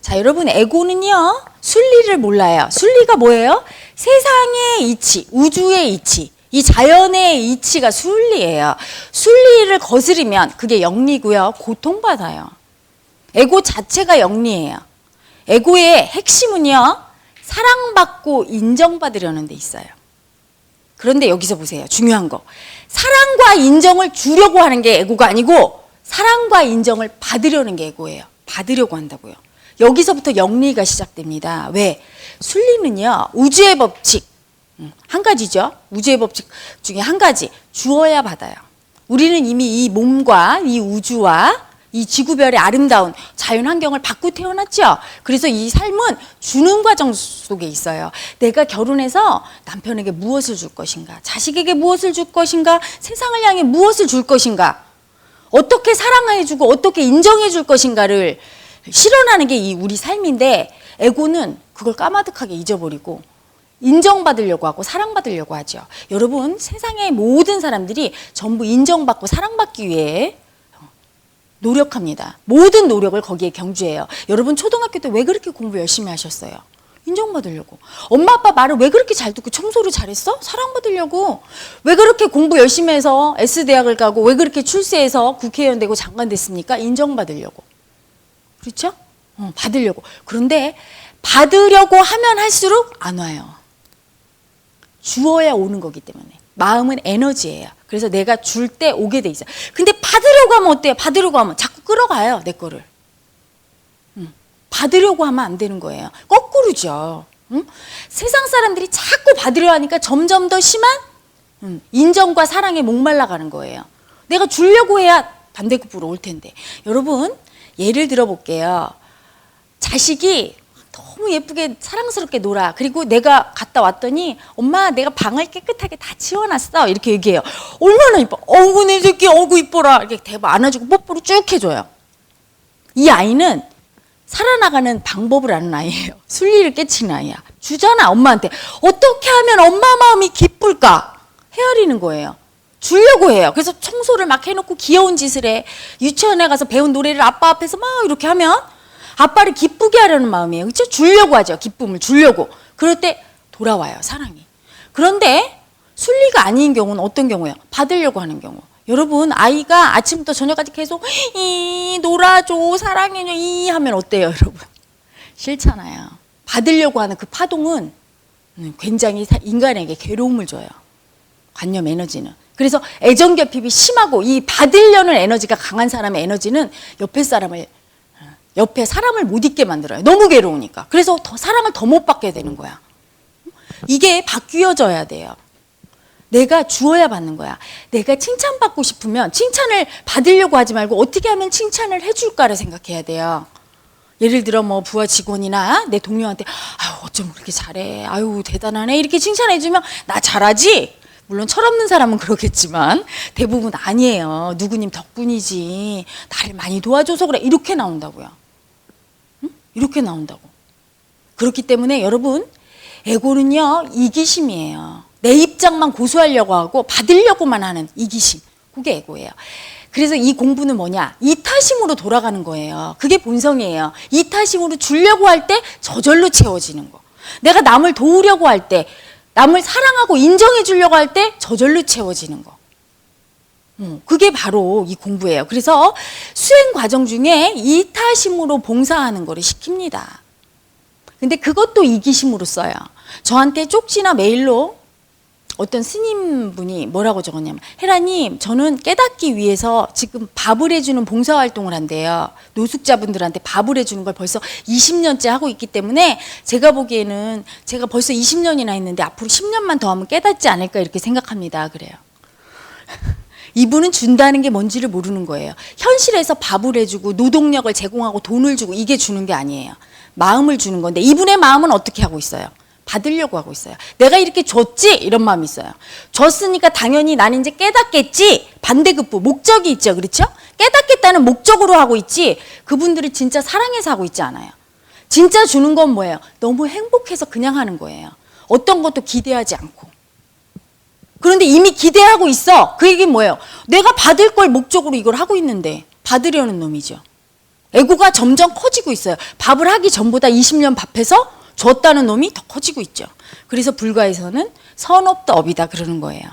자, 여러분, 에고는요, 순리를 몰라요. 순리가 뭐예요? 세상의 이치, 우주의 이치, 이 자연의 이치가 순리예요. 순리를 거스르면 그게 영리고요, 고통받아요. 에고 자체가 영리해요. 에고의 핵심은요, 사랑받고 인정받으려는 데 있어요. 그런데 여기서 보세요. 중요한 거. 사랑과 인정을 주려고 하는 게 에고가 아니고 사랑과 인정을 받으려는 게 에고예요. 받으려고 한다고요. 여기서부터 영리가 시작됩니다. 왜? 순리는요, 우주의 법칙. 음, 한 가지죠. 우주의 법칙 중에 한 가지. 주어야 받아요. 우리는 이미 이 몸과 이 우주와 이 지구별의 아름다운 자연 환경을 받고 태어났죠. 그래서 이 삶은 주는 과정 속에 있어요. 내가 결혼해서 남편에게 무엇을 줄 것인가, 자식에게 무엇을 줄 것인가, 세상을 향해 무엇을 줄 것인가, 어떻게 사랑해주고 어떻게 인정해줄 것인가를 실현하는 게 이 우리 삶인데 에고는 그걸 까마득하게 잊어버리고 인정받으려고 하고 사랑받으려고 하죠. 여러분 세상의 모든 사람들이 전부 인정받고 사랑받기 위해 노력합니다. 모든 노력을 거기에 경주해요. 여러분 초등학교 때 왜 그렇게 공부 열심히 하셨어요? 인정받으려고. 엄마 아빠 말을 왜 그렇게 잘 듣고 청소를 잘했어? 사랑받으려고. 왜 그렇게 공부 열심히 해서 S대학을 가고 왜 그렇게 출세해서 국회의원 되고 장관 됐습니까? 인정받으려고. 그렇죠? 어, 받으려고. 그런데 받으려고 하면 할수록 안 와요. 주어야 오는 거기 때문에. 마음은 에너지예요. 그래서 내가 줄 때 오게 돼 있어요. 근데 받으려고 하면 어때요? 받으려고 하면 자꾸 끌어가요, 내 거를. 음, 받으려고 하면 안 되는 거예요. 거꾸로죠. 음? 세상 사람들이 자꾸 받으려 하니까 점점 더 심한 음, 인정과 사랑에 목말라 가는 거예요. 내가 주려고 해야 반대급부로 올 텐데. 여러분, 예를 들어 볼게요. 자식이 너무 예쁘게 사랑스럽게 놀아. 그리고 내가 갔다 왔더니 엄마 내가 방을 깨끗하게 다 치워놨어. 이렇게 얘기해요. 얼마나 이뻐. 어구 내 새끼 어구 이뻐라. 이렇게 대박 안아주고 뽀뽀를 쭉 해줘요. 이 아이는 살아나가는 방법을 아는 아이예요. 순리를 깨치는 아이야. 주잖아 엄마한테. 어떻게 하면 엄마 마음이 기쁠까? 헤아리는 거예요. 주려고 해요. 그래서 청소를 막 해놓고 귀여운 짓을 해. 유치원에 가서 배운 노래를 아빠 앞에서 막 이렇게 하면 아빠를 기쁘게 하려는 마음이에요. 그렇죠? 주려고 하죠. 기쁨을 주려고. 그럴 때 돌아와요. 사랑이. 그런데 순리가 아닌 경우는 어떤 경우예요? 받으려고 하는 경우. 여러분 아이가 아침부터 저녁까지 계속 이 놀아줘 사랑해줘 이 하면 어때요 여러분? 싫잖아요. 받으려고 하는 그 파동은 음, 굉장히 사- 인간에게 괴로움을 줘요. 관념 에너지는. 그래서 애정 결핍이 심하고 이 받으려는 에너지가 강한 사람의 에너지는 옆에 사람을 어, 옆에 사람을 못 있게 만들어요. 너무 괴로우니까. 그래서 더 사랑을 더 못 받게 되는 거야. 이게 바뀌어져야 돼요. 내가 주어야 받는 거야. 내가 칭찬받고 싶으면 칭찬을 받으려고 하지 말고 어떻게 하면 칭찬을 해줄까를 생각해야 돼요. 예를 들어 뭐 부하 직원이나 내 동료한테 아유 어쩜 그렇게 잘해 아유 대단하네 이렇게 칭찬해주면 나 잘하지 물론 철없는 사람은 그러겠지만 대부분 아니에요 누구님 덕분이지 나를 많이 도와줘서 그래 이렇게 나온다고요 응? 이렇게 나온다고 그렇기 때문에 여러분 에고는요 이기심이에요 내 입장만 고수하려고 하고 받으려고만 하는 이기심 그게 에고예요 그래서 이 공부는 뭐냐? 이타심으로 돌아가는 거예요. 그게 본성이에요. 이타심으로 주려고 할 때 저절로 채워지는 거. 내가 남을 도우려고 할 때, 남을 사랑하고 인정해 주려고 할 때 저절로 채워지는 거. 음, 그게 바로 이 공부예요. 그래서 수행 과정 중에 이타심으로 봉사하는 거를 시킵니다. 근데 그것도 이기심으로 써요. 저한테 쪽지나 메일로 어떤 스님 분이 뭐라고 적었냐면 헤라님 저는 깨닫기 위해서 지금 밥을 해주는 봉사활동을 한대요. 노숙자분들한테 밥을 해주는 걸 벌써 20년째 하고 있기 때문에 제가 보기에는 제가 벌써 20년이나 했는데 앞으로 10년만 더 하면 깨닫지 않을까 이렇게 생각합니다. 그래요. 이분은 준다는 게 뭔지를 모르는 거예요. 현실에서 밥을 해주고 노동력을 제공하고 돈을 주고 이게 주는 게 아니에요. 마음을 주는 건데 이분의 마음은 어떻게 하고 있어요 받으려고 하고 있어요. 내가 이렇게 줬지? 이런 마음이 있어요. 줬으니까 당연히 나는 이제 깨닫겠지? 반대급부, 목적이 있죠. 그렇죠? 깨닫겠다는 목적으로 하고 있지, 그분들이 진짜 사랑해서 하고 있지 않아요. 진짜 주는 건 뭐예요? 너무 행복해서 그냥 하는 거예요. 어떤 것도 기대하지 않고. 그런데 이미 기대하고 있어. 그 얘기는 뭐예요? 내가 받을 걸 목적으로 이걸 하고 있는데, 받으려는 놈이죠. 에고가 점점 커지고 있어요. 밥을 하기 전보다 20년 밥해서 줬다는 놈이 더 커지고 있죠. 그래서 불가에서는 선업도 업이다 그러는 거예요.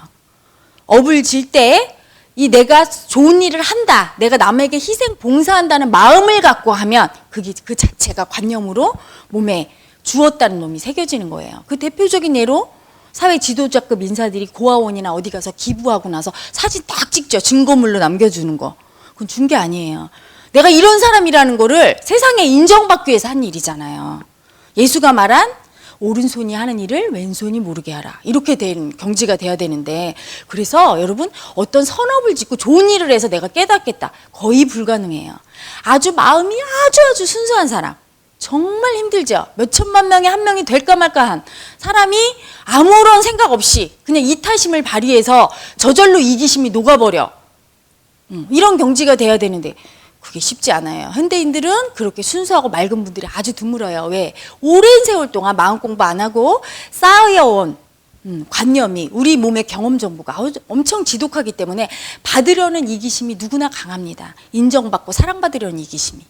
업을 질 때 이 내가 좋은 일을 한다, 내가 남에게 희생 봉사한다는 마음을 갖고 하면 그게 그 자체가 관념으로 몸에 주었다는 놈이 새겨지는 거예요. 그 대표적인 예로 사회 지도자급 인사들이 고아원이나 어디 가서 기부하고 나서 사진 딱 찍죠. 증거물로 남겨주는 거. 그건 준 게 아니에요. 내가 이런 사람이라는 거를 세상에 인정받기 위해서 한 일이잖아요. 예수가 말한 오른손이 하는 일을 왼손이 모르게 하라. 이렇게 된 경지가 돼야 되는데 그래서 여러분 어떤 선업을 짓고 좋은 일을 해서 내가 깨닫겠다. 거의 불가능해요. 아주 마음이 아주 아주 순수한 사람. 정말 힘들죠. 몇 천만 명에 한 명이 될까 말까 한 사람이 아무런 생각 없이 그냥 이타심을 발휘해서 저절로 이기심이 녹아버려. 음, 이런 경지가 돼야 되는데 그게 쉽지 않아요. 현대인들은 그렇게 순수하고 맑은 분들이 아주 드물어요. 왜? 오랜 세월 동안 마음 공부 안 하고 쌓여온 음, 관념이 우리 몸의 경험 정보가 엄청 지독하기 때문에 받으려는 이기심이 누구나 강합니다. 인정받고 사랑받으려는 이기심이.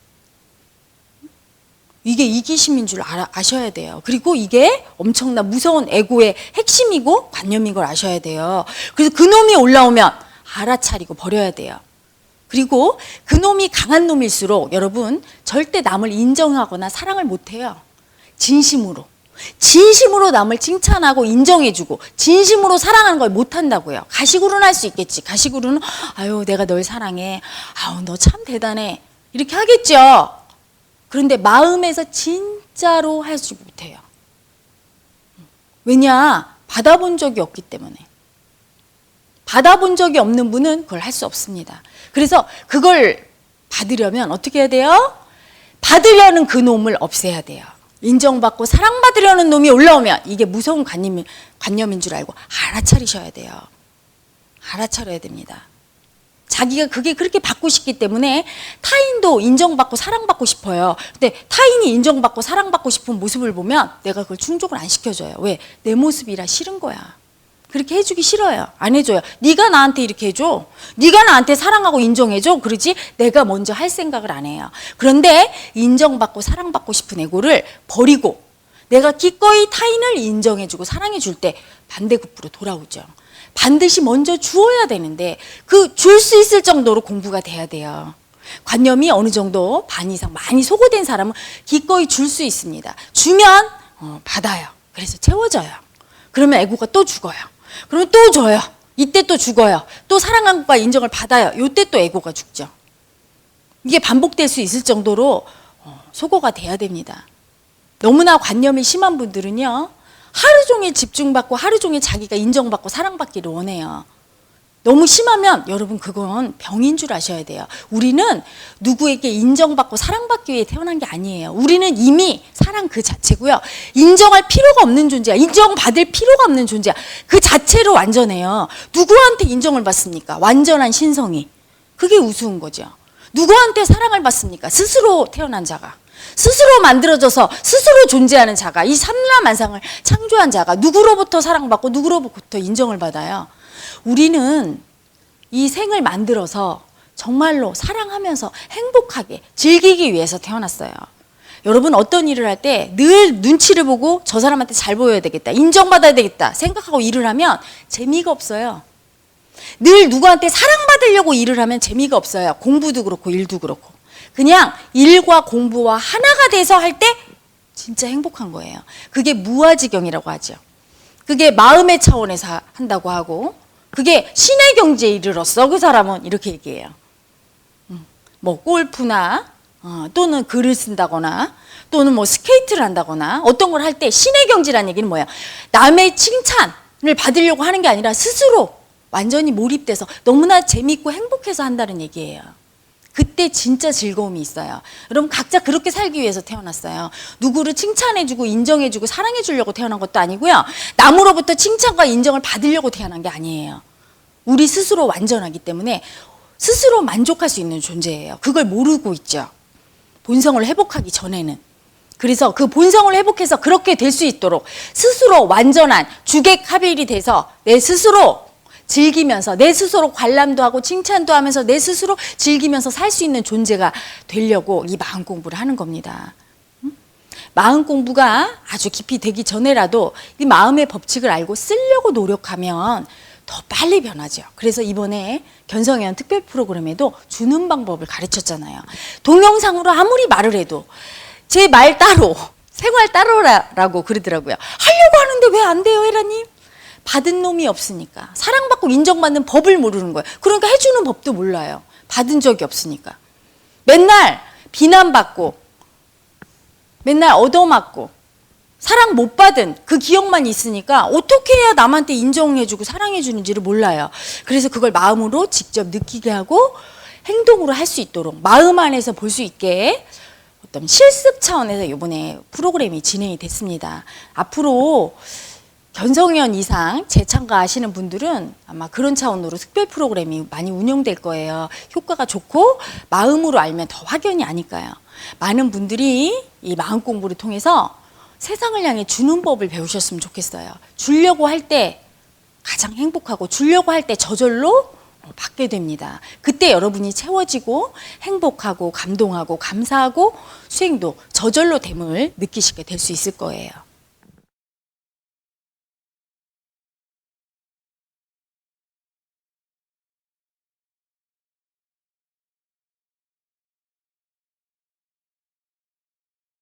이게 이기심인 줄 알아, 아셔야 돼요. 그리고 이게 엄청난 무서운 에고의 핵심이고 관념인 걸 아셔야 돼요. 그래서 그 놈이 올라오면 알아차리고 버려야 돼요. 그리고 그 놈이 강한 놈일수록 여러분 절대 남을 인정하거나 사랑을 못해요. 진심으로. 진심으로 남을 칭찬하고 인정해주고 진심으로 사랑하는 걸 못한다고요. 가식으로는 할 수 있겠지. 가식으로는 아유 내가 널 사랑해. 아우 너 참 대단해. 이렇게 하겠죠. 그런데 마음에서 진짜로 하지 못해요. 왜냐? 받아본 적이 없기 때문에. 받아본 적이 없는 분은 그걸 할 수 없습니다. 그래서 그걸 받으려면 어떻게 해야 돼요? 받으려는 그 놈을 없애야 돼요. 인정받고 사랑받으려는 놈이 올라오면 이게 무서운 관념, 관념인 줄 알고 알아차리셔야 돼요. 알아차려야 됩니다. 자기가 그게 그렇게 받고 싶기 때문에 타인도 인정받고 사랑받고 싶어요. 근데 타인이 인정받고 사랑받고 싶은 모습을 보면 내가 그걸 충족을 안 시켜줘요. 왜? 내 모습이라 싫은 거야. 그렇게 해주기 싫어요. 안 해줘요. 네가 나한테 이렇게 해줘. 네가 나한테 사랑하고 인정해줘. 그러지 내가 먼저 할 생각을 안 해요. 그런데 인정받고 사랑받고 싶은 에고를 버리고 내가 기꺼이 타인을 인정해주고 사랑해줄 때 반대급부로 돌아오죠. 반드시 먼저 주어야 되는데 그 줄 수 있을 정도로 공부가 돼야 돼요. 관념이 어느 정도 반 이상 많이 소거된 사람은 기꺼이 줄 수 있습니다. 주면 어, 받아요. 그래서 채워져요. 그러면 애고가 또 죽어요. 그러면 또 줘요. 이때 또 죽어요. 또 사랑한 것과 인정을 받아요. 이때 또 애고가 죽죠. 이게 반복될 수 있을 정도로 어, 소거가 돼야 됩니다. 너무나 관념이 심한 분들은요. 하루 종일 집중받고 하루 종일 자기가 인정받고 사랑받기를 원해요. 너무 심하면 여러분 그건 병인 줄 아셔야 돼요. 우리는 누구에게 인정받고 사랑받기 위해 태어난 게 아니에요. 우리는 이미 사랑 그 자체고요. 인정할 필요가 없는 존재야. 인정받을 필요가 없는 존재야. 그 자체로 완전해요. 누구한테 인정을 받습니까? 완전한 신성이. 그게 우스운 거죠. 누구한테 사랑을 받습니까? 스스로 태어난 자가. 스스로 만들어져서 스스로 존재하는 자가 이 삼라만상을 창조한 자가 누구로부터 사랑받고 누구로부터 인정을 받아요. 우리는 이 생을 만들어서 정말로 사랑하면서 행복하게 즐기기 위해서 태어났어요. 여러분 어떤 일을 할 때 늘 눈치를 보고 저 사람한테 잘 보여야 되겠다. 인정받아야 되겠다. 생각하고 일을 하면 재미가 없어요. 늘 누구한테 사랑받으려고 일을 하면 재미가 없어요. 공부도 그렇고 일도 그렇고. 그냥 일과 공부와 하나가 돼서 할 때 진짜 행복한 거예요. 그게 무아지경이라고 하죠. 그게 마음의 차원에서 한다고 하고 그게 신의 경지에 이르렀어 그 사람은 이렇게 얘기해요. 음, 뭐 골프나 어, 또는 글을 쓴다거나 또는 뭐 스케이트를 한다거나 어떤 걸 할 때 신의 경지라는 얘기는 뭐야? 남의 칭찬을 받으려고 하는 게 아니라 스스로 완전히 몰입돼서 너무나 재밌고 행복해서 한다는 얘기예요. 그때 진짜 즐거움이 있어요. 여러분 각자 그렇게 살기 위해서 태어났어요. 누구를 칭찬해주고 인정해주고 사랑해주려고 태어난 것도 아니고요. 남으로부터 칭찬과 인정을 받으려고 태어난 게 아니에요. 우리 스스로 완전하기 때문에 스스로 만족할 수 있는 존재예요. 그걸 모르고 있죠. 본성을 회복하기 전에는. 그래서 그 본성을 회복해서 그렇게 될 수 있도록 스스로 완전한 주객 합일이 돼서 내 스스로 즐기면서 내 스스로 관람도 하고 칭찬도 하면서 내 스스로 즐기면서 살 수 있는 존재가 되려고 이 마음 공부를 하는 겁니다. 음? 마음 공부가 아주 깊이 되기 전에라도 이 마음의 법칙을 알고 쓰려고 노력하면 더 빨리 변하죠. 그래서 이번에 견성회원 특별 프로그램에도 주는 방법을 가르쳤잖아요. 동영상으로 아무리 말을 해도 제 말 따로, 생활 따로라고 그러더라고요. 하려고 하는데 왜 안 돼요, 헤라님? 받은 놈이 없으니까. 사랑받고 인정받는 법을 모르는 거예요. 그러니까 해주는 법도 몰라요. 받은 적이 없으니까. 맨날 비난받고, 맨날 얻어맞고, 사랑 못 받은 그 기억만 있으니까 어떻게 해야 남한테 인정해주고 사랑해주는지를 몰라요. 그래서 그걸 마음으로 직접 느끼게 하고 행동으로 할 수 있도록 마음 안에서 볼 수 있게 어떤 실습 차원에서 이번에 프로그램이 진행이 됐습니다. 앞으로 견성연 이상 재참가하시는 분들은 아마 그런 차원으로 특별 프로그램이 많이 운영될 거예요. 효과가 좋고 마음으로 알면 더 확연히 아니까요. 많은 분들이 이 마음 공부를 통해서 세상을 향해 주는 법을 배우셨으면 좋겠어요. 주려고 할 때 가장 행복하고 주려고 할 때 저절로 받게 됩니다. 그때 여러분이 채워지고 행복하고 감동하고 감사하고 수행도 저절로 됨을 느끼시게 될 수 있을 거예요.